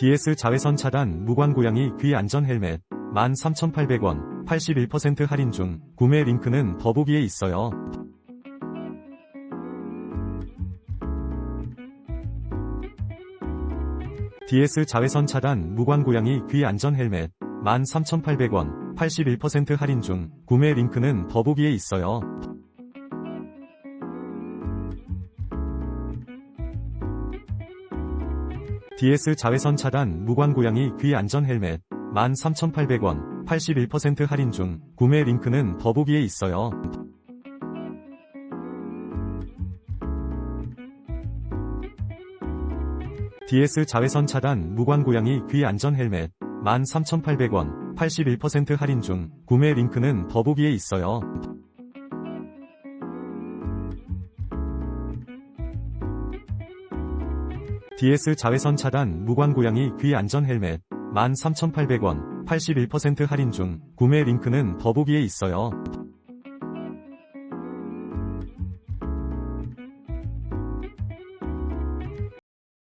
DS 자외선 차단 무관 고양이 귀 안전 헬멧 13,800원 81% 할인 중 구매 링크는 더보기에 있어요. DS 자외선 차단 무관 고양이 귀 안전 헬멧 13,800원 81% 할인 중 구매 링크는 더보기에 있어요. DS 자외선 차단 무관 고양이 귀 안전 헬멧 13,800원 81% 할인 중 구매 링크는 더보기에 있어요. DS 자외선 차단 무관 고양이 귀 안전 헬멧 13,800원 81% 할인 중 구매 링크는 더보기에 있어요. DS 자외선 차단 무관 고양이 귀 안전 헬멧 13,800원 81% 할인 중 구매 링크는 더보기에 있어요.